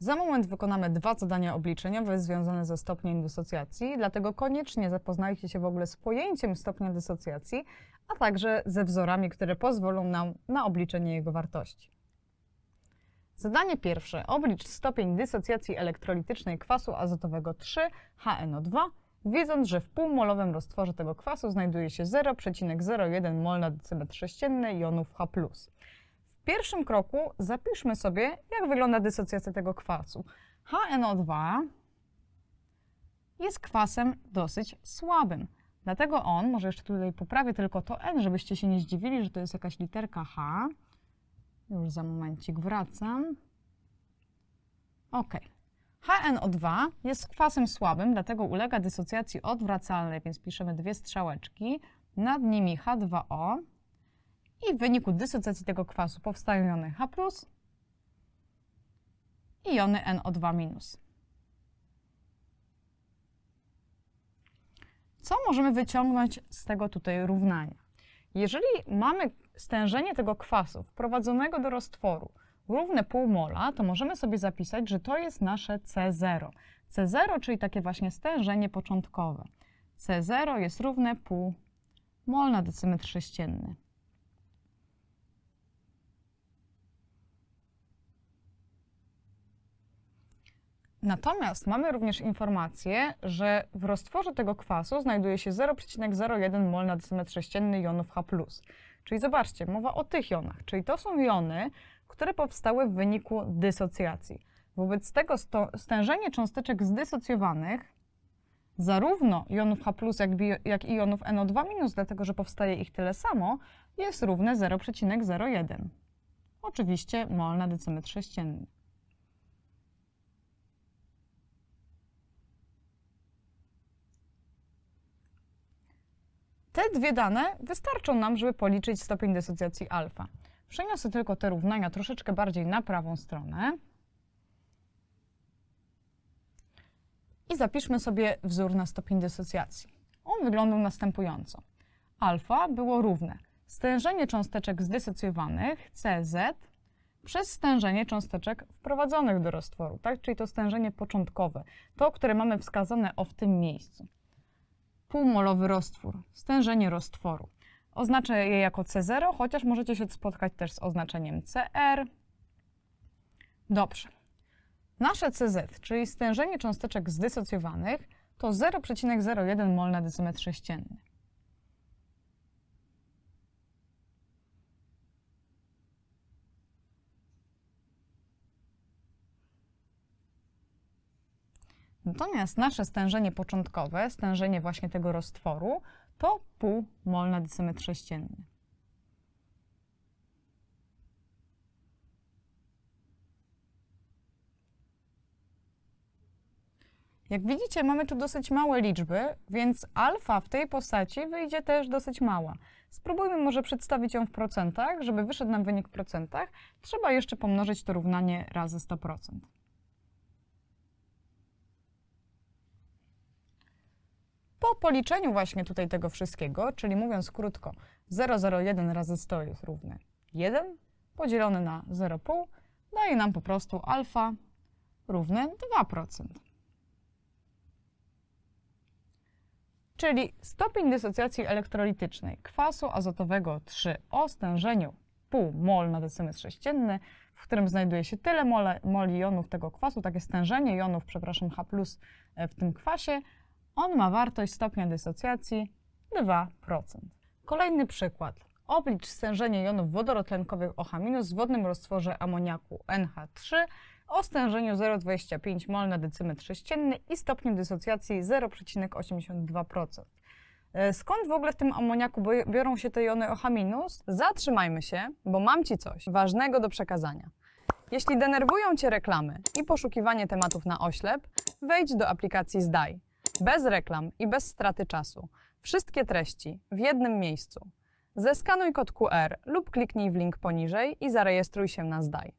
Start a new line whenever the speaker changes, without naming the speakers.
Za moment wykonamy dwa zadania obliczeniowe związane ze stopniem dysocjacji, dlatego koniecznie zapoznajcie się w ogóle z pojęciem stopnia dysocjacji, a także ze wzorami, które pozwolą nam na obliczenie jego wartości. Zadanie pierwsze. Oblicz stopień dysocjacji elektrolitycznej kwasu azotowego 3HNO2, wiedząc, że w półmolowym roztworze tego kwasu znajduje się 0,01 mol na decymetr sześcienny jonów H+. Pierwszym kroku zapiszmy sobie, jak wygląda dysocjacja tego kwasu. HNO2 jest kwasem dosyć słabym. Dlatego on, może jeszcze tutaj poprawię tylko to N, żebyście się nie zdziwili, że to jest jakaś literka H. Już za momencik wracam. OK. HNO2 jest kwasem słabym, dlatego ulega dysocjacji odwracalnej, więc piszemy dwie strzałeczki. Nad nimi H2O i w wyniku dysocjacji tego kwasu powstają jony H+, i jony NO2-. Co możemy wyciągnąć z tego tutaj równania? Jeżeli mamy stężenie tego kwasu wprowadzonego do roztworu równe pół mola, to możemy sobie zapisać, że to jest nasze C0. C0, czyli takie właśnie stężenie początkowe. C0 jest równe pół mol na decymetr sześcienny. Natomiast mamy również informację, że w roztworze tego kwasu znajduje się 0,01 mol na decymetr sześcienny jonów H+. Czyli zobaczcie, mowa o tych jonach, czyli to są jony, które powstały w wyniku dysocjacji. Wobec tego stężenie cząsteczek zdysocjowanych, zarówno jonów H+, jak, bi, jak i jonów NO2-, dlatego że powstaje ich tyle samo, jest równe 0,01. Oczywiście mol na decymetr sześcienny. Te dwie dane wystarczą nam, żeby policzyć stopień dysocjacji alfa. Przeniosę tylko te równania troszeczkę bardziej na prawą stronę. I zapiszmy sobie wzór na stopień dysocjacji. On wyglądał następująco. Alfa było równe stężenie cząsteczek zdysocjowanych CZ przez stężenie cząsteczek wprowadzonych do roztworu, tak? czyli to stężenie początkowe, to, które mamy wskazane o w tym miejscu półmolowy roztwór, stężenie roztworu. Oznaczę je jako C0, chociaż możecie się spotkać też z oznaczeniem CR. Dobrze. Nasze CZ, czyli stężenie cząsteczek zdysocjowanych, to 0,01 mol na decymetr sześcienny. Natomiast nasze stężenie początkowe, stężenie właśnie tego roztworu, to pół mol na decymetr sześcienny. Jak widzicie, mamy tu dosyć małe liczby, więc alfa w tej postaci wyjdzie też dosyć mała. Spróbujmy może przedstawić ją w procentach. Żeby wyszedł nam wynik w procentach, trzeba jeszcze pomnożyć to równanie razy 100%. Po policzeniu właśnie tutaj tego wszystkiego, czyli mówiąc krótko, 0,01 razy 100 jest równe 1, podzielone na 0,5 daje nam po prostu alfa równe 2%. Czyli stopień dysocjacji elektrolitycznej kwasu azotowego 3 o stężeniu pół mol na decymetr sześcienny, w którym znajduje się tyle moli jonów tego kwasu, takie stężenie jonów, przepraszam, H+, w tym kwasie, on ma wartość stopnia dysocjacji 2%. Kolejny przykład. Oblicz stężenie jonów wodorotlenkowych OH- w wodnym roztworze amoniaku NH3 o stężeniu 0,25 mol na decymetr sześcienny i stopniu dysocjacji 0,82%. E, Skąd w ogóle w tym amoniaku biorą się te jony OH-? Zatrzymajmy się, bo mam Ci coś ważnego do przekazania. Jeśli denerwują Cię reklamy i poszukiwanie tematów na oślep, wejdź do aplikacji Zdaj. Bez reklam i bez straty czasu. Wszystkie treści w jednym miejscu. Zeskanuj kod QR lub kliknij w link poniżej i zarejestruj się na Zdaj.